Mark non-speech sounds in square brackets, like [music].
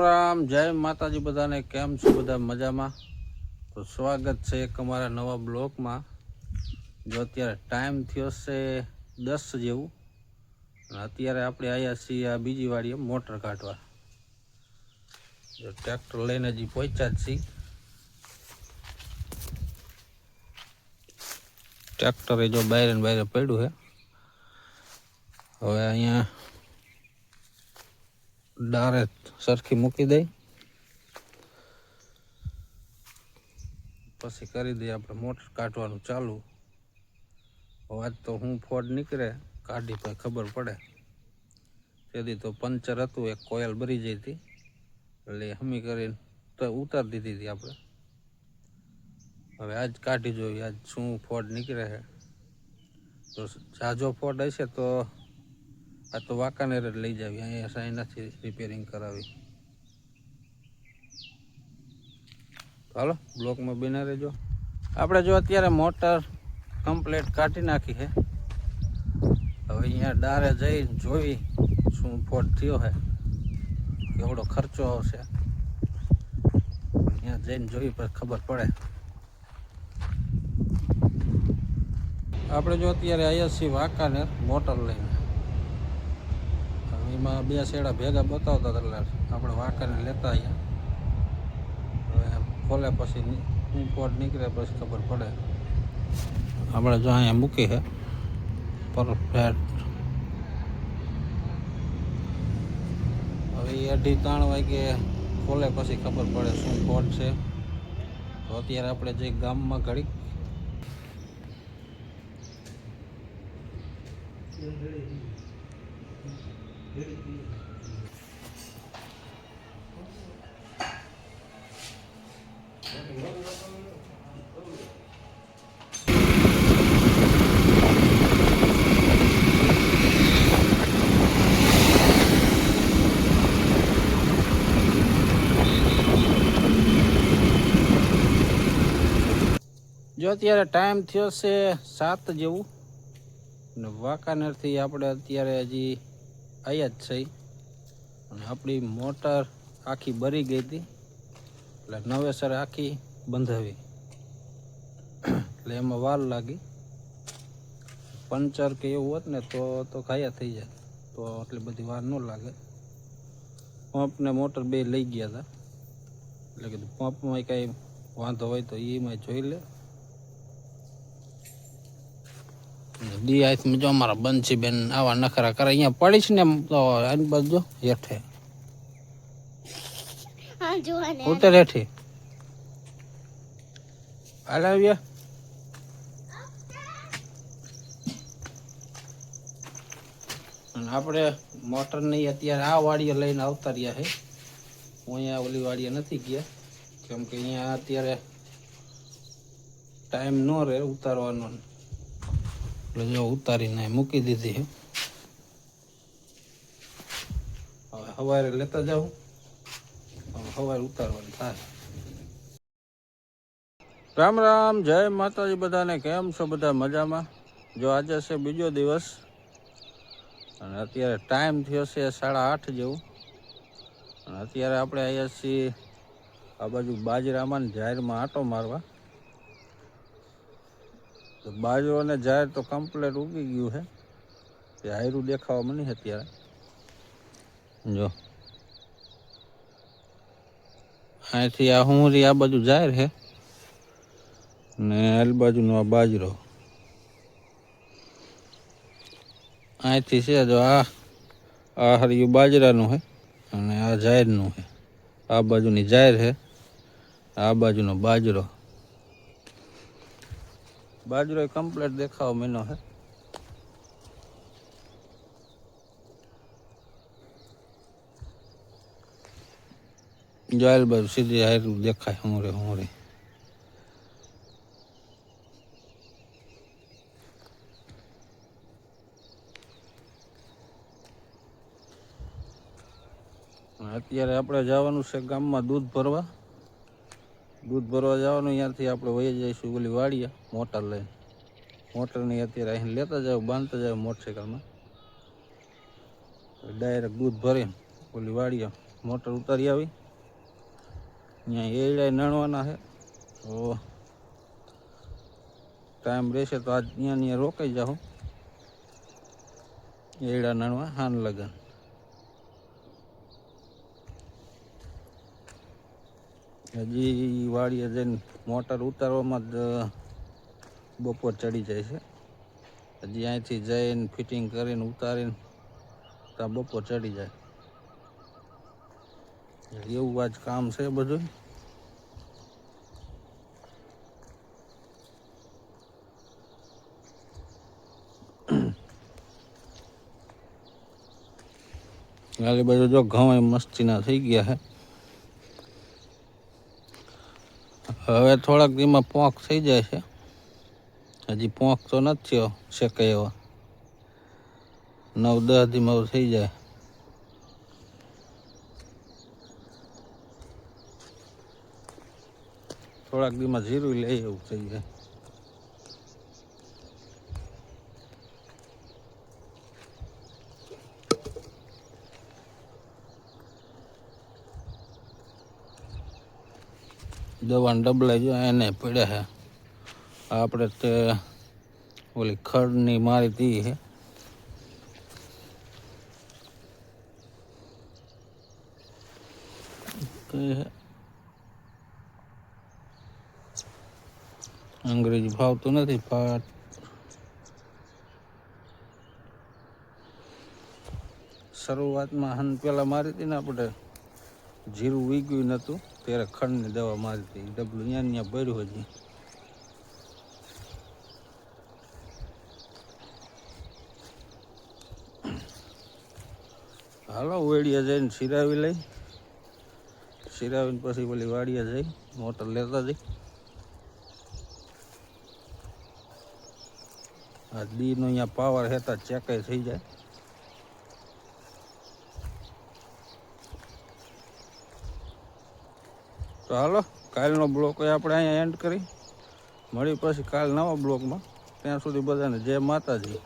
રામ, જય માતાજી બધાને, કેમ છો બધા મજામાં? તો સ્વાગત છે એક અમારા નવા બ્લોકમાં. જો અત્યારે ટાઈમ થયો છે દસ જેવું અત્યારે આપણે આવ્યા છીએ આ બીજી વાડીએ મોટર કાઢવા. જો ટ્રેક્ટર લઈને હજી પહોંચ્યા જ છીએ. ટ્રેક્ટરે જો બાયરે બાયરે પડ્યું છે. હવે અહીંયા ડારે સરખી મૂકી દઈ. પછી કરી દઈએ આપણે મોટર કાઢવાનું ચાલુ. આજ તો હું ફોડ નીકળે, કાઢી પછી ખબર પડે. તેથી તો પંચર હતું, એક કોયલ ભરી જઈ હતી. એટલે હમી કરીને તો ઉતારી દીધી હતી આપણે. હવે આજ કાઢી જોઈએ આજ શું ફોડ નીકળે છે. તો ઝાઝો ફોડ હશે તો આ તો વાંકાનેર જ લઈ જાવી. અહીંયા સાંઈ નથી રિપેરિંગ કરાવી. હાલો, બ્લોકમાં બિના રહેજો. આપણે જો અત્યારે મોટર કમ્પ્લેટ કાઢી નાખી છે. હવે અહીંયા ડારે જઈ જોઈ શું ફોટ થયો છે. કેવડો ખર્ચો આવશે. અહીંયા જઈને જોઈ પર ખબર પડે. આપણે જો અત્યારે અહીંયા છીએ વાંકાનેર મોટર લઈને. એમાં બે શેડા ભેગા બતાવતા હતા એટલે આપણે વાંકાને લેતા આવ્યા હવે ખોલે પછી ની- હું પોટ નીકળે પછી ખબર પડે. આપણે જો અહીંયા મૂકી છે. પરફેક્ટ. હવે એ અઢી ત્રણ વાગે ખોલે પછી ખબર પડે શું પોટ છે. તો અત્યારે આપણે જે ગામમાં ઘડીક જો અત્યારે ટાઈમ થયો છે સાત જેવું. ને વાંકાનેરથી આપણે અત્યારે હજી આવ્યા જ છે. અને આપણી મોટર આખી બરી ગઈ હતી. એટલે નવેસર આખી બંધાવી. એટલે એમાં વાર લાગી. પંચર કે એવું હોત ને તો તો ખાયા થઈ જાય. તો એટલી બધી વાર ન લાગે. પંપ ને મોટર બે લઈ ગયા હતા. એટલે કીધું પંપમાં કાંઈ વાંધો હોય તો એમાં જોઈ લે. ડી આઈથમાં જો અમારા બંસી બેન આવા નખરા કરે. અહીંયા પડીશ ને એમ તો આની બાજુ જો હેઠે ઉતર હેઠી. હલાવ્યા અને આપણે નહીં અત્યારે આ વાડીએ લઈને આવતા રહ્યા છે. હું અહીંયા ઓલી વાડીએ નથી ગયા. કેમ કે અહીંયા અત્યારે ટાઈમ ન રહે ઉતારવાનો. એટલે જો ઉતારીને મૂકી દીધી છે. હવે સવારે લેતા જાઉં. સવારે ઉતારવાની થાય. રામ રામ, જય માતાજી બધાને. કેમ છો બધા મજામાં? જો આજે છે બીજો દિવસ. અને અત્યારે ટાઈમ થયો છે સાડા આઠ જેવું. અને અત્યારે આપણે અહીંયા છીએ આ બાજુ બાજરામાં જાહેરમાં આંટો મારવા. તો બાજરો અને જાહેર તો કમ્પ્લેટ ઉગી ગયું છે તે હાયરું દેખાવામાં નહીં અત્યારે. જો. અહીંથી આ હુંરી આ બાજુ જાહેર છે ને આલ બાજુનો આ બાજરો. અહીંથી છે જો આ આ હરિયું બાજરાનું છે અને આ જાહેરનું છે આ બાજુની જાહેર છે આ બાજુનો બાજરો. બાજરો કમ્પ્લીટ દેખાવ મહિનો હે જોયેલ બાજુ સીધી હારું દેખાય હું રે. અત્યારે આપણે જવાનું છે ગામમાં દૂધ ભરવા. દૂધ ભરવા જવાનું ત્યાંથી આપણે વહી જઈશું ઓલી વાડીએ, મોટર લઈને. મોટરની અત્યારે અહીં લેતા જાવ બાંધતા જાવ મોટરસાઇકલમાં ડાયરેક્ટ દૂધ ભરીને ઓલી વાડીએ મોટર ઉતારી આવી. અહીંયા એડાય નણવાના છે. તો ટાઈમ રહેશે તો આજ ત્યાં ત્યાં રોકાઈ જાઉં એડા નણવા, હાન લગન. હજી વાડીએ જઈને મોટર ઉતારવામાં જ બપોર ચડી જાય છે. હજી અહીંથી જઈને ફિટિંગ કરીને ઉતારીને ત્યાં બપોર ચડી જાય. એવું આજ કામ છે બધું. [clears throat] આલી બધું જો ઘઉં મસ્તીના થઈ ગયા છે હવે થોડાક દીમાં પોંખ થઈ જાય છે. હજી પોંખ તો નથી થયો શેકાય એવો. નવ, દસ દીમાં થઈ જાય. થોડાક દીમાં જીરું લઈ એવું થઈ જાય. દવાના ડબલા જો એને પડ્યા છે. આપણે તે ઓલી ખડની મારી તી છે. અંગ્રેજી ભાવતું નથી, પાટ. શરૂઆતમાં હન પેલા મારી હતી ને આપણે જીરું વીગ્યું નહોતું ત્યારે ખંડની દવા મારી હતી ડબલું ત્યાં ત્યાં ભર્યું હજી. હાલો વેડિયા જઈને સિરાવી લઈ. સિરાવીને પછી પેલી વાડિયા જઈ, મોટર લેતા જઈ. આ દીનો અહીંયા પાવર હેતા ચેકાઈ થઈ જાય. તો હાલો, કાલનો બ્લોક આપણે અહીંયા એન્ડ કરી. મળી પછી કાલ નવા બ્લોકમાં. ત્યાં સુધી બધાને જય માતાજી.